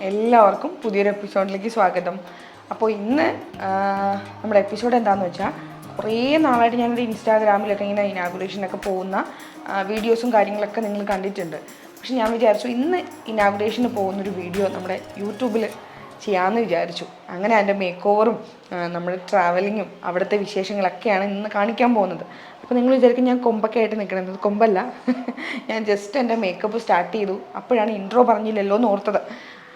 എല്ലാവർക്കും പുതിയൊരു എപ്പിസോഡിലേക്ക് സ്വാഗതം. അപ്പോൾ ഇന്ന് നമ്മുടെ എപ്പിസോഡ് എന്താണെന്ന് വെച്ചാൽ കുറേ നാളായിട്ട് ഞാനൊരു ഇൻസ്റ്റാഗ്രാമിലൊക്കെ ഇങ്ങനെ ഇനാഗുറേഷനൊക്കെ പോകുന്ന വീഡിയോസും കാര്യങ്ങളൊക്കെ നിങ്ങൾ കണ്ടിട്ടുണ്ട്. പക്ഷെ ഞാൻ വിചാരിച്ചു ഇന്ന് ഇനാഗുറേഷന് പോകുന്നൊരു വീഡിയോ നമ്മുടെ യൂട്യൂബിൽ ചെയ്യാമെന്ന് വിചാരിച്ചു. അങ്ങനെ അതിന്റെ മേക്ക് ഓവറും നമ്മുടെ ട്രാവലിങ്ങും അവിടുത്തെ വിശേഷങ്ങളൊക്കെയാണ് ഇന്ന് കാണിക്കാൻ പോകുന്നത്. അപ്പോൾ നിങ്ങൾ വിചാരിക്കും ഞാൻ കൊമ്പൊക്കെ ആയിട്ട് നിൽക്കണത് കൊമ്പല്ല. ഞാൻ ജസ്റ്റ് എന്റെ മേക്കപ്പ് സ്റ്റാർട്ട് ചെയ്തു. അപ്പോഴാണ് ഇൻട്രോ പറഞ്ഞില്ലല്ലോ എന്ന് ഓർത്തത്.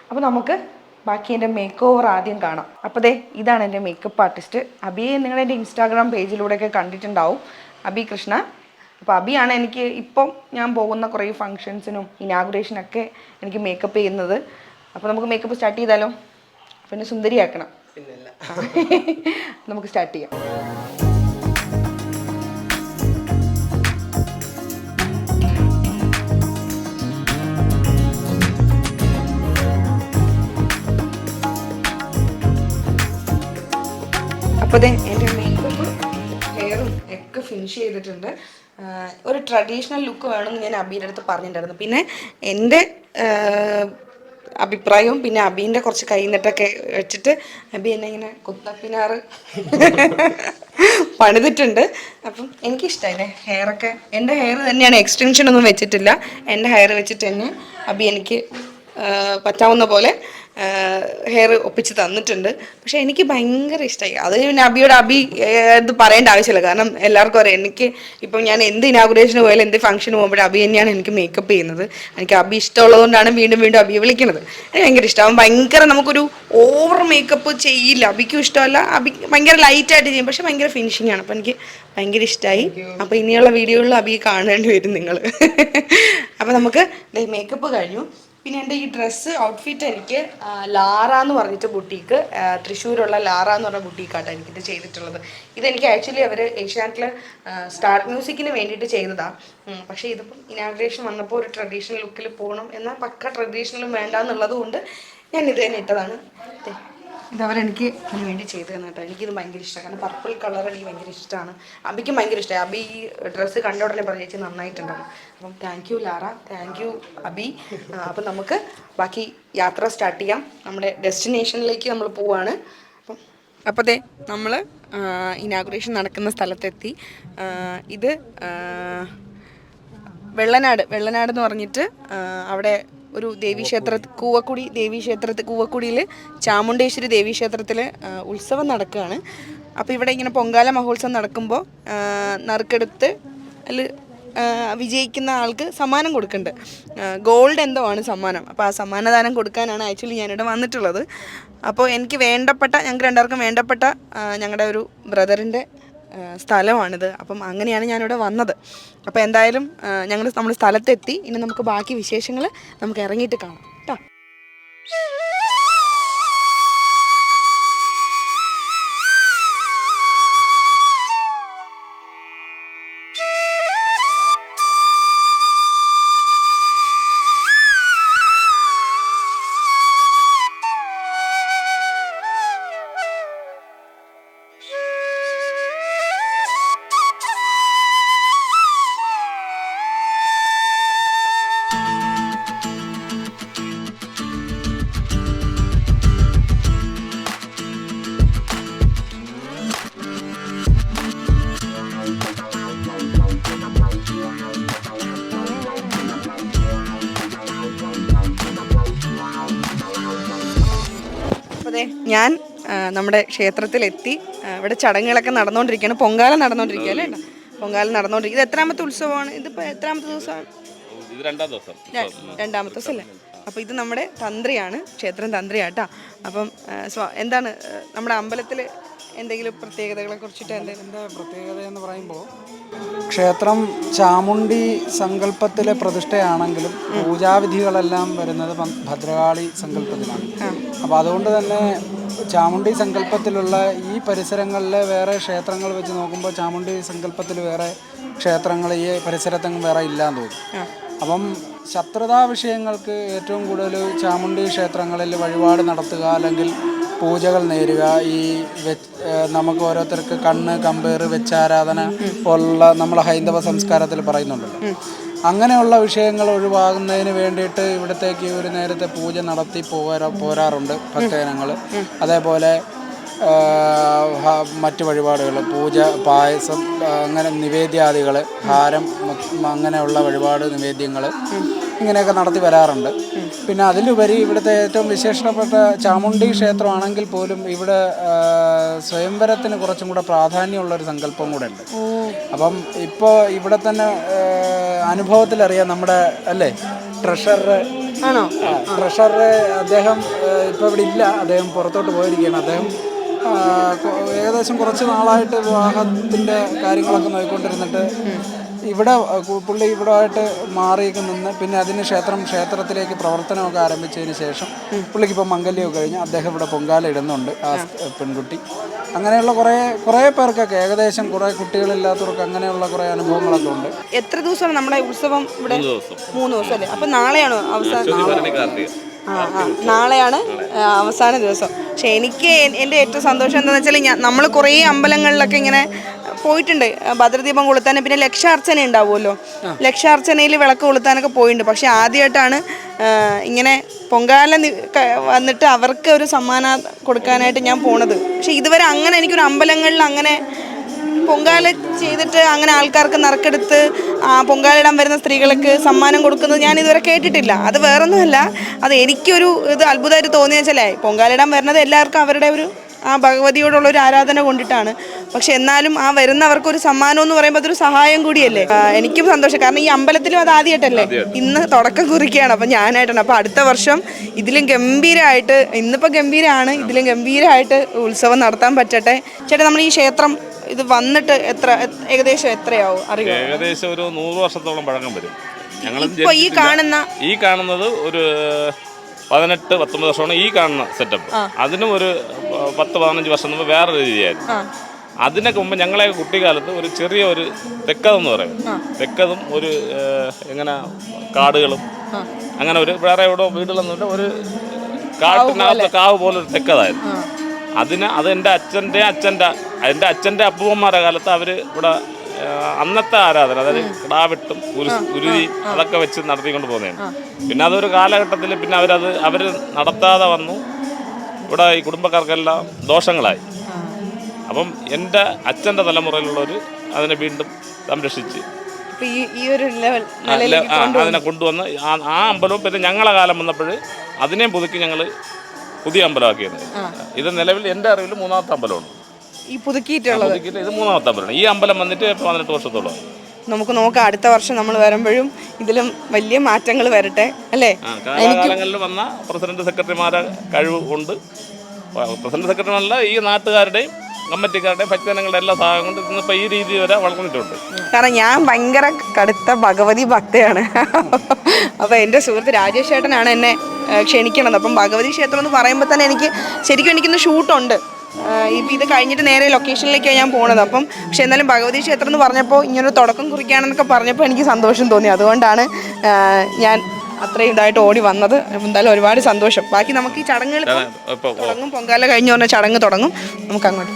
അപ്പോൾ നമുക്ക് ബാക്കി എന്റെ മേക്ക് ഓവർ ആദ്യം കാണാം. അപ്പോൾ ദേ ഇതാണ് എന്റെ മേക്കപ്പ് ആർട്ടിസ്റ്റ് അബിയെ നിങ്ങൾ എന്റെ ഇൻസ്റ്റാഗ്രാം പേജിലൂടെയൊക്കെ കണ്ടിട്ടുണ്ടാവും. അബി കൃഷ്ണ. അപ്പോൾ അബിയാണ് എനിക്ക് ഇപ്പം ഞാൻ പോകുന്ന കുറേ ഫങ്ഷൻസിനും ഇനാഗുറേഷനൊക്കെ എനിക്ക് മേക്കപ്പ് ചെയ്യുന്നത്. അപ്പോൾ നമുക്ക് മേക്കപ്പ് സ്റ്റാർട്ട് ചെയ്താലോ? പിന്നെ സുന്ദരിയാക്കണം. നമുക്ക് സ്റ്റാർട്ട് ചെയ്യാം. അപ്പോൾ ദേ എന്റെ മേക്കപ്പ് ഹെയറും ഒക്കെ ഫിനിഷ് ചെയ്തിട്ടുണ്ട്. ഒരു ട്രഡീഷണൽ ലുക്ക് വേണമെന്ന് ഞാൻ അബീന്റെ അടുത്ത് പറഞ്ഞിട്ടുണ്ടായിരുന്നു. പിന്നെ എന്റെ അഭിപ്രായവും പിന്നെ അബീന്റെ കുറച്ച് കൈന്നിട്ടൊക്കെ വെച്ചിട്ട് അബി എന്നെ ഇങ്ങനെ കുത്തപ്പിനാറ് പണിതിട്ടുണ്ട്. അപ്പം എനിക്കിഷ്ടമായി ഹെയറൊക്കെ എന്റെ ഹെയർ തന്നെയാണ്. എക്സ്റ്റൻഷൻ ഒന്നും വെച്ചിട്ടില്ല. എന്റെ ഹെയർ വെച്ചിട്ട് തന്നെ അബി എനിക്ക് പറ്റാവുന്ന പോലെ ഹെയർ ഒപ്പിച്ച് തന്നിട്ടുണ്ട്. പക്ഷെ എനിക്ക് ഭയങ്കര ഇഷ്ടമായി അത് പിന്നെ അബിയോട് അബി ഇത് പറയേണ്ട ആവശ്യമില്ല. കാരണം എല്ലാവർക്കും അറിയാം എനിക്ക് ഇപ്പം ഞാൻ എന്ത് ഇനാഗുറേഷന് പോയാലും എന്ത് ഫംഗ്ഷന് പോകുമ്പോഴും അബി തന്നെയാണ് എനിക്ക് മേക്കപ്പ് ചെയ്യുന്നത്. എനിക്ക് അബി ഇഷ്ടമുള്ളതുകൊണ്ടാണ് വീണ്ടും വീണ്ടും അബിയെ വിളിക്കുന്നത്. എനിക്ക് ഭയങ്കര ഇഷ്ടം. ഭയങ്കര നമുക്കൊരു ഓവർ മേക്കപ്പ് ചെയ്യില്ല. അബിക്കും ഇഷ്ടമല്ല. അബി ഭയങ്കര ലൈറ്റായിട്ട് ചെയ്യും. പക്ഷെ ഭയങ്കര ഫിനിഷിംഗ് ആണ്. അപ്പം എനിക്ക് ഭയങ്കര ഇഷ്ടമായി അപ്പോൾ ഇനിയുള്ള വീഡിയോകളിൽ അബി കാണേണ്ടി വരും നിങ്ങൾ അപ്പോൾ നമുക്ക് മേക്കപ്പ് കഴിഞ്ഞു. പിന്നെ എന്റെ ഈ ഡ്രസ്സ് ഔട്ട്ഫിറ്റ് എനിക്ക് ലാറ എന്ന് പറഞ്ഞിട്ട് ബുട്ടീക്ക് തൃശ്ശൂരുള്ള ലാറ എന്ന് പറഞ്ഞ ബുട്ടീക്കാട്ടോ എനിക്കിത് ചെയ്തിട്ടുള്ളത്. ഇതെനിക്ക് ആക്ച്വലി അവർ ഏഷ്യാനെറ്റിൽ സ്റ്റാർ മ്യൂസിക്കിന് വേണ്ടിയിട്ട് ചെയ്തതാണ് പക്ഷേ ഇതിപ്പം ഇനാഗ്രേഷൻ വന്നപ്പോൾ ഒരു ട്രഡീഷണൽ ലുക്കിൽ പോകണം എന്നാൽ പക്ക ട്രഡീഷണലും വേണ്ട എന്നുള്ളത് കൊണ്ട് ഞാൻ ഇത് തന്നെ ഇട്ടതാണ്. ഇതവരെനിക്ക് അതിന് വേണ്ടി ചെയ്തു തന്നെ കേട്ടോ. എനിക്കിത് ഭയങ്കര ഇഷ്ടമാണ്. കാരണം പർപ്പിൾ കളർ എനിക്ക് ഭയങ്കര ഇഷ്ടമാണ്. അബിക്കും ഭയങ്കര ഇഷ്ടമായി അബി ഈ ഡ്രസ്സ് കണ്ട ഉടനെ പറഞ്ഞു ചേച്ചി നന്നായിട്ടുണ്ടാവും. അപ്പം thank you Lara. Thank you Abi. അപ്പം നമുക്ക് ബാക്കി യാത്ര സ്റ്റാർട്ട് ചെയ്യാം. നമ്മുടെ ഡെസ്റ്റിനേഷനിലേക്ക് നമ്മൾ പോവാണ്. അപ്പം അപ്പോൾ ദേ നമ്മൾ ഇനാഗുറേഷൻ നടക്കുന്ന സ്ഥലത്തെത്തി. ഇത് വെള്ളനാട്. വെള്ളനാട് എന്ന് പറഞ്ഞിട്ട് അവിടെ ഒരു ദേവീക്ഷേത്ര കൂവക്കുടി ദേവീക്ഷേത്രത്തിൽ കൂവക്കുടിയിൽ ചാമുണ്ടേശ്വരി ദേവീക്ഷേത്രത്തിൽ ഉത്സവം നടക്കുകയാണ്. അപ്പോൾ ഇവിടെ ഇങ്ങനെ പൊങ്കാല മഹോത്സവം നടക്കുമ്പോൾ നറുക്കെടുത്ത് അതിൽ വിജയിക്കുന്ന ആൾക്ക് സമ്മാനം കൊടുക്കുന്നുണ്ട് ഗോൾഡ് എന്തോ ആണ് സമ്മാനം. അപ്പോൾ ആ സമ്മാനദാനം കൊടുക്കാനാണ് ആക്ച്വലി ഞാനിവിടെ വന്നിട്ടുള്ളത്. അപ്പോൾ എനിക്ക് വേണ്ടപ്പെട്ട ഞങ്ങൾക്ക് രണ്ടാർക്കും വേണ്ടപ്പെട്ട ഞങ്ങളുടെ ഒരു ബ്രദറിന്റെ സ്ഥലമാണിത്. അപ്പം അങ്ങനെയാണ് ഞാനിവിടെ വന്നത്. അപ്പോൾ എന്തായാലും ഞങ്ങൾ നമ്മൾ സ്ഥലത്തെത്തി. ഇനി നമുക്ക് ബാക്കി വിശേഷങ്ങൾ നമുക്ക് ഇറങ്ങിയിട്ട് കാണാം. കേട്ടോ അതെ ഞാൻ നമ്മുടെ ക്ഷേത്രത്തിലെത്തി. ഇവിടെ ചടങ്ങുകളൊക്കെ നടന്നുകൊണ്ടിരിക്കുകയാണ് പൊങ്കാല നടന്നുകൊണ്ടിരിക്കുക അല്ലേ? പൊങ്കാല നടന്നുകൊണ്ടിരിക്കുക ഇത് എത്രാമത്തെ ഉത്സവമാണ്? ഇതിപ്പോൾ എത്രാമത്തെ ദിവസമാണ്? രണ്ടാമത്തെ ദിവസം അല്ലേ? അപ്പോൾ ഇത് നമ്മുടെ തന്ത്രിയാണ് ക്ഷേത്രം തന്ത്രിയാട്ടാ അപ്പം എന്താണ് നമ്മുടെ അമ്പലത്തിൽ എന്തെങ്കിലും പ്രത്യേകതകളെ കുറിച്ചിട്ട് എന്തെങ്കിലും? ഇതിന്റെ പ്രത്യേകത എന്ന് പറയുമ്പോൾ ക്ഷേത്രം ചാമുണ്ടി സങ്കല്പത്തിലെ പ്രതിഷ്ഠയാണെങ്കിലും പൂജാവിധികളെല്ലാം വരുന്നത് ഭദ്രകാളി സങ്കല്പത്തിലാണ്. അപ്പോൾ അതുകൊണ്ട് തന്നെ ചാമുണ്ടി സങ്കല്പത്തിലുള്ള ഈ പരിസരങ്ങളിലെ വേറെ ക്ഷേത്രങ്ങൾ വെച്ച് നോക്കുമ്പോൾ ചാമുണ്ടി സങ്കല്പത്തിൽ വേറെ ക്ഷേത്രങ്ങൾ ഈ പരിസരത്തെങ്ങും വേറെ ഇല്ലാന്ന് തോന്നും. അപ്പം ശത്രുതാ വിഷയങ്ങൾക്ക് ഏറ്റവും കൂടുതൽ ചാമുണ്ടി ക്ഷേത്രങ്ങളിൽ വഴിപാട് നടത്തുക അല്ലെങ്കിൽ പൂജകൾ നേരുക ഈ നമുക്ക് ഓരോരുത്തർക്ക് കണ്ണ് കമ്പേറ് വെച്ചാരാധന പോലുള്ള നമ്മളെ ഹൈന്ദവ സംസ്കാരത്തിൽ പറയുന്നുണ്ട് അങ്ങനെയുള്ള വിഷയങ്ങൾ ഒഴിവാകുന്നതിന് വേണ്ടിയിട്ട് ഇവിടത്തേക്ക് ഒരു നേരത്തെ പൂജ നടത്തി പോരാ പോരാറുണ്ട് ഭക്തജനങ്ങൾ അതേപോലെ മറ്റു വഴിപാടുകൾ പൂജ പായസം അങ്ങനെ നിവേദ്യാദികൾ ഹാരം അങ്ങനെയുള്ള വഴിപാട് നിവേദ്യങ്ങൾ ഇങ്ങനെയൊക്കെ നടത്തി വരാറുണ്ട്. പിന്നെ അതിലുപരി ഇവിടുത്തെ ഏറ്റവും വിശേഷപ്പെട്ട ചാമുണ്ഡി ക്ഷേത്രമാണെങ്കിൽ പോലും ഇവിടെ സ്വയംവരത്തിന് കുറച്ചും കൂടെ പ്രാധാന്യമുള്ളൊരു സങ്കല്പം കൂടെ ഉണ്ട് അപ്പം ഇപ്പോൾ ഇവിടെ തന്നെ അനുഭവത്തിലറിയാം നമ്മുടെ അല്ലേ ട്രഷറർ ആണോ? ട്രഷറർ അദ്ദേഹം ഇപ്പോൾ ഇവിടെ ഇല്ല. അദ്ദേഹം പുറത്തോട്ട് പോയിരിക്കുകയാണ്. അദ്ദേഹം ഏകദേശം കുറച്ച് നാളായിട്ട് വിവാഹത്തിന്റെ കാര്യങ്ങളൊക്കെ നോക്കിക്കൊണ്ടിരുന്നിട്ട് ഇവിടെ പുള്ളി ഇവിടെ ആയിട്ട് മാറിയൊക്കെ നിന്ന് പിന്നെ അതിന് ക്ഷേത്രം ക്ഷേത്രത്തിലേക്ക് പ്രവർത്തനമൊക്കെ ആരംഭിച്ചതിന് ശേഷം പുള്ളിക്ക് ഇപ്പോൾ മംഗല്യമൊക്കെ കഴിഞ്ഞ് അദ്ദേഹം ഇവിടെ പൊങ്കാല ഇടുന്നുണ്ട് ആ പെൺകുട്ടി. അങ്ങനെയുള്ള കുറേ കുറേ പേർക്കൊക്കെ ഏകദേശം കുറേ കുട്ടികളില്ലാത്തവർക്ക് അങ്ങനെയുള്ള കുറേ അനുഭവങ്ങളൊക്കെ ഉണ്ട്. എത്ര ദിവസമാണ് നമ്മുടെ ഉത്സവം ഇവിടെ? മൂന്ന് ദിവസം. അല്ലേ? അപ്പൊ നാളെയാണോ അവസാനം ഭരണി ആ ആ. നാളെയാണ് അവസാന ദിവസം. പക്ഷെ എനിക്ക് എന്റെ ഏറ്റവും സന്തോഷം എന്താണെന്ന് വെച്ചാൽ ഞാൻ നമ്മൾ കുറേ അമ്പലങ്ങളിലൊക്കെ ഇങ്ങനെ പോയിട്ടുണ്ട്. ഭദ്രദീപം കൊളുത്താനും പിന്നെ ലക്ഷാർച്ചന ഉണ്ടാവുമല്ലോ. ലക്ഷാർച്ചനയിൽ വിളക്ക് കൊളുത്താനൊക്കെ പോയിട്ടുണ്ട്. പക്ഷെ ആദ്യമായിട്ടാണ് ഇങ്ങനെ പൊങ്കാല വന്നിട്ട് അവർക്ക് ഒരു സമ്മാനം കൊടുക്കാനായിട്ട് ഞാൻ പോണത്. പക്ഷെ ഇതുവരെ അങ്ങനെ എനിക്കൊരു അമ്പലങ്ങളിൽ അങ്ങനെ പൊങ്കാല ചെയ്തിട്ട് അങ്ങനെ ആൾക്കാർക്ക് നറുക്കെടുത്ത് ആ, പൊങ്കാലിടാൻ വരുന്ന സ്ത്രീകൾക്ക് സമ്മാനം കൊടുക്കുന്നത് ഞാൻ ഇതുവരെ കേട്ടിട്ടില്ല. അത് വേറൊന്നുമല്ല. അത് എനിക്കൊരു ഇത് അത്ഭുതമായിട്ട് തോന്നിയ വെച്ചാലേ പൊങ്കാലിടാൻ വരുന്നത് എല്ലാവർക്കും അവരുടെ ഒരു ആ ഭഗവതിയോടുള്ള ഒരു ആരാധന കൊണ്ടിട്ടാണ്. പക്ഷെ എന്നാലും ആ വരുന്നവർക്ക് ഒരു സമ്മാനം എന്ന് പറയുമ്പോൾ അതൊരു സഹായം കൂടിയല്ലേ? എനിക്കും സന്തോഷം. കാരണം ഈ അമ്പലത്തിലും അത് ആദ്യമായിട്ടല്ലേ? ഇന്ന് തുടക്കം കുറിക്കുകയാണ്. അപ്പം ഞാനായിട്ടാണ്. അപ്പം അടുത്ത വർഷം ഇതിലും ഗംഭീരമായിട്ട് ഇന്നിപ്പോൾ ഗംഭീരമാണ് ഇതിലും ഗംഭീരമായിട്ട് ഉത്സവം നടത്താൻ പറ്റട്ടെ. ചേട്ടാ നമ്മൾ ഈ ക്ഷേത്രം ഇത് വന്നിട്ട് എത്ര ഏകദേശം എത്രയാവും? അറിയാം? ഏകദേശം ഒരു നൂറ് വർഷത്തോളം പഴക്കം വരും. ഞങ്ങൾ ഈ കാണുന്ന ഈ കാണുന്നത് ഒരു പതിനെട്ട് പത്തൊമ്പത് വർഷമാണ് ഈ കാണുന്ന സെറ്റപ്പ് അതിനും ഒരു പത്ത് പതിനഞ്ച് വർഷം മുമ്പ് വേറെ രീതിയായിരുന്നു. അതിനൊക്കെ മുമ്പ് ഞങ്ങളെ കുട്ടിക്കാലത്ത് ഒരു ചെറിയ ഒരു തെക്കതെന്ന് പറയും. തെക്കതും ഒരു എങ്ങനെ കാടുകളും അങ്ങനെ ഒരു വേറെ എവിടെ വീടുകളൊന്നുമില്ല ഒരു കാട്ടിനകത്ത് കാവ് പോലെ. ഒരു തെക്കതായിരുന്നു. അതിന് അത് എന്റെ അച്ഛന്റെ അച്ഛന്റെ എന്റെ അച്ഛന്റെ അപ്പൂപ്പന്മാരുടെ കാലത്ത് അവർ ഇവിടെ അന്നത്തെ ആരാധന അതായത് കിടാവിട്ടും ഉരു ഉരുതി അതൊക്കെ വെച്ച് നടത്തിക്കൊണ്ട് പോകുന്നതാണ്. പിന്നെ അതൊരു കാലഘട്ടത്തിൽ പിന്നെ അവരത് അവർ നടത്താതെ വന്നു. ഇവിടെ ഈ കുടുംബക്കാർക്കെല്ലാം ദോഷങ്ങളായി. അപ്പം എന്റെ അച്ഛന്റെ തലമുറയിലുള്ളവർ അതിനെ വീണ്ടും സംരക്ഷിച്ച് അതിനെ കൊണ്ടുവന്ന് ആ- ആ അമ്പലവും പിന്നെ ഞങ്ങളെ കാലം വന്നപ്പോൾ അതിനെയും പുതുക്കി ഞങ്ങൾ പുതിയ അമ്പലമാക്കിയത്. ഇത് നിലവിൽ എന്റെ അറിവിൽ മൂന്നാമത്തെ അമ്പലമാണ്. ഈ പുതുക്കിയിട്ടുള്ളത്. പുതുക്കിയിട്ട് ഇത് മൂന്നാമത്തെ അമ്പലമാണ്. ഈ അമ്പലം വന്നിട്ട് പതിനെട്ട് വർഷത്തോളം. നമുക്ക് നോക്കാം അടുത്ത വർഷം നമ്മൾ വരുമ്പോഴും ഇതിലും വലിയ മാറ്റങ്ങൾ വരട്ടെ അല്ലേ? കാലങ്ങളിൽ വന്ന പ്രസിഡന്റ് സെക്രട്ടറിമാരെ കഴിവ് ഉണ്ട്. പ്രസിഡന്റ് സെക്രട്ടറിമാരല്ല ഈ നാട്ടുകാരുടെയും കമ്മിറ്റിക്കാരുടെയും ഭക്തജനങ്ങളുടെ എല്ലാ സഹായം കൊണ്ട് ഇന്നിപ്പോൾ ഈ രീതി വരെ വളർന്നിട്ടുണ്ട്. കാരണം ഞാൻ ഭയങ്കര കടുത്ത ഭഗവതി ഭക്തയാണ്. അപ്പോൾ എന്റെ സുഹൃത്ത് രാജേഷ് ചേട്ടനാണ് എന്നെ ക്ഷണിക്കണത്. അപ്പം ഭഗവതി ക്ഷേത്രം എന്ന് പറയുമ്പോൾ തന്നെ എനിക്ക് ശരിക്കും എനിക്കിന്ന് ഷൂട്ടുണ്ട് ഇപ്പം ഇത് കഴിഞ്ഞിട്ട് നേരെ ലൊക്കേഷനിലേക്കാണ് ഞാൻ പോണത്. അപ്പം പക്ഷെ എന്നാലും ഭഗവതി ക്ഷേത്രം എന്ന് പറഞ്ഞപ്പോൾ ഇങ്ങനൊരു തുടക്കം കുറിക്കുകയാണെന്നൊക്കെ പറഞ്ഞപ്പോൾ എനിക്ക് സന്തോഷം തോന്നി. അതുകൊണ്ടാണ് ഞാൻ അത്രയും ഇതായിട്ട് ഓടി വന്നത്. എന്തായാലും ഒരുപാട് സന്തോഷം. ബാക്കി നമുക്ക് ഈ ചടങ്ങുകൾ തുടങ്ങും. പൊങ്കാല കഴിഞ്ഞ് പറഞ്ഞ ചടങ്ങ് തുടങ്ങും. നമുക്ക് അങ്ങോട്ട്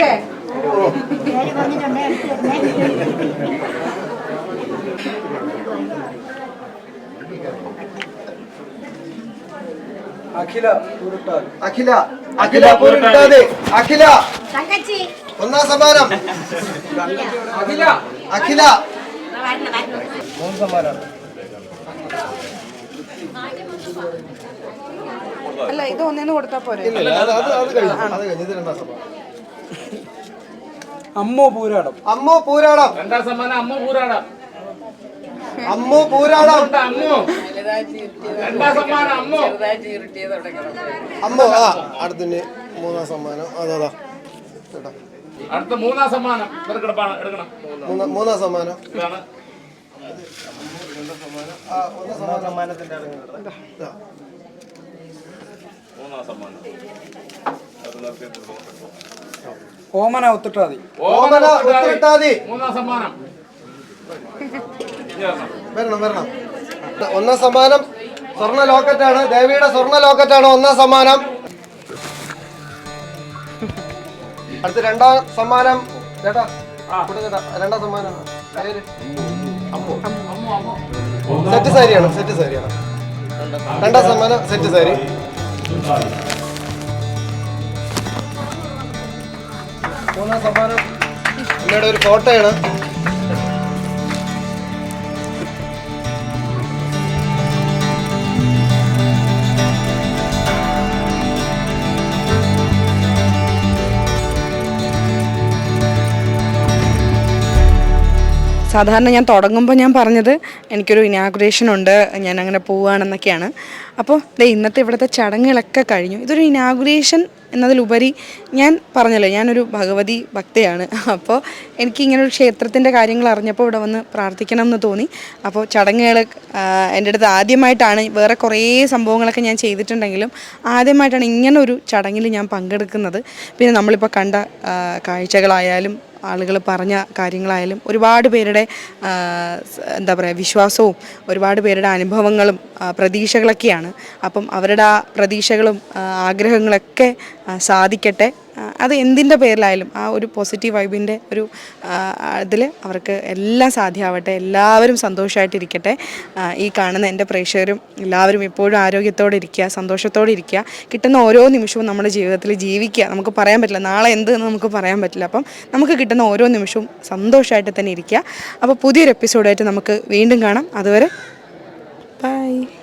എടുക്കട്ടെ അഖില അഖില. അഖില പൂരിട്ടാതെ. അഖില. തങ്കച്ചി. ഒന്നാം സമ്മാനം. അഖില. അഖില. മൂന്ന് സമ്മാനമാണ് അല്ല ഇത് ഒന്നേന്ന് കൊടുത്താ പോരെ? അത് അത് അത് അത് കഴിഞ്ഞു ഇത് രണ്ടാം സമ്മാനം. അമ്മോ പൂരാടം. അമ്മോ പൂരാടം. രണ്ടാം സമ്മാനം? അമ്മോ പൂരാടം. അമ്മോ പൂരാടം. അമ്മോ? രണ്ടാം സമ്മാനം? അമ്മോ? അമ്മോ ആ അടുത്തിന് മൂന്നാം സമ്മാനം. അതാ കേട്ടോ. അടുത്ത മൂന്നാം സമ്മാനം. എടുക്കണം. മൂന്നാം മൂന്നാം സമ്മാനം. ഇതാണ്. ആ ഒന്നാം സമ്മാനത്തിന്റെ ഇതാ. മൂന്നാം സമ്മാനം. അത്. ഓമന ഒത്തിട്ടാതി. ഓമന ഒത്തിട്ടാതി. മൂന്നാം സമ്മാനം. വരണം. വരണം. ഒന്നാം സമ്മാനം സ്വർണ ലോക്കറ്റാണ് ദേവിയുടെ സ്വർണ ലോക്കറ്റാണ് ഒന്നാം സമ്മാനം. അടുത്ത രണ്ടാം സമ്മാനം. ചേട്ടാ രണ്ടാം സമ്മാനം. പേര്? സെറ്റ് സാരിയാണ് സെറ്റ് സാരിയാണ്. രണ്ടാം സമ്മാനം സെറ്റ് സാരി. മൂന്നാം സമ്മാനം. അമ്മയുടെ ഒരു ഫോട്ടോയാണ്. സാധാരണ ഞാൻ തുടങ്ങുമ്പോൾ ഞാൻ പറഞ്ഞത് എനിക്കൊരു ഇനാഗുറേഷൻ ഉണ്ട് ഞാൻ അങ്ങനെ പോവുകയാണെന്നൊക്കെയാണ് അപ്പോൾ ഇന്നത്തെ ഇവിടുത്തെ ചടങ്ങുകളൊക്കെ കഴിഞ്ഞു. ഇതൊരു ഇനാഗുറേഷൻ എന്നതിലുപരി ഞാൻ പറഞ്ഞല്ലോ ഞാനൊരു ഭഗവതി ഭക്തയാണ്. അപ്പോൾ എനിക്ക് ഇങ്ങനെ ഒരു ക്ഷേത്രത്തിന്റെ കാര്യങ്ങൾ അറിഞ്ഞപ്പോൾ ഇവിടെ വന്ന് പ്രാർത്ഥിക്കണം എന്ന് തോന്നി. അപ്പോൾ ചടങ്ങുകൾ എന്റെ അടുത്ത് ആദ്യമായിട്ടാണ് വേറെ കുറേ സംഭവങ്ങളൊക്കെ ഞാൻ ചെയ്തിട്ടുണ്ടെങ്കിലും ആദ്യമായിട്ടാണ് ഇങ്ങനെ ഒരു ചടങ്ങിൽ ഞാൻ പങ്കെടുക്കുന്നത്. പിന്നെ നമ്മളിപ്പോൾ കണ്ട കാഴ്ചകളായാലും ആളുകൾ പറഞ്ഞ കാര്യങ്ങളായാലും ഒരുപാട് പേരുടെ എന്താ പറയുക വിശ്വാസവും ഒരുപാട് പേരുടെ അനുഭവങ്ങളും പ്രതീക്ഷകളൊക്കെയാണ്. അപ്പം അവരുടെ ആ പ്രതീക്ഷകളും ആഗ്രഹങ്ങളൊക്കെ സാധിക്കട്ടെ. അത് എന്തിന്റെ പേരിലായാലും ആ ഒരു പോസിറ്റീവ് വൈബിന്റെ ഒരു ഇതിൽ അവർക്ക് എല്ലാം സാധ്യമാവട്ടെ എല്ലാവരും സന്തോഷമായിട്ടിരിക്കട്ടെ ഈ കാണുന്ന എന്റെ പ്രേക്ഷകരും എല്ലാവരും എപ്പോഴും ആരോഗ്യത്തോടെ ഇരിക്കുക സന്തോഷത്തോടെ ഇരിക്കുക. കിട്ടുന്ന ഓരോ നിമിഷവും നമ്മുടെ ജീവിതത്തിൽ ജീവിക്കുക. നമുക്ക് പറയാൻ പറ്റില്ല നാളെ എന്ത് എന്ന് നമുക്ക് പറയാൻ പറ്റില്ല. അപ്പം നമുക്ക് കിട്ടുന്ന ഓരോ നിമിഷവും സന്തോഷമായിട്ട് തന്നെ ഇരിക്കുക. അപ്പോൾ പുതിയൊരു എപ്പിസോഡായിട്ട് നമുക്ക് വീണ്ടും കാണാം. അതുവരെ ബൈ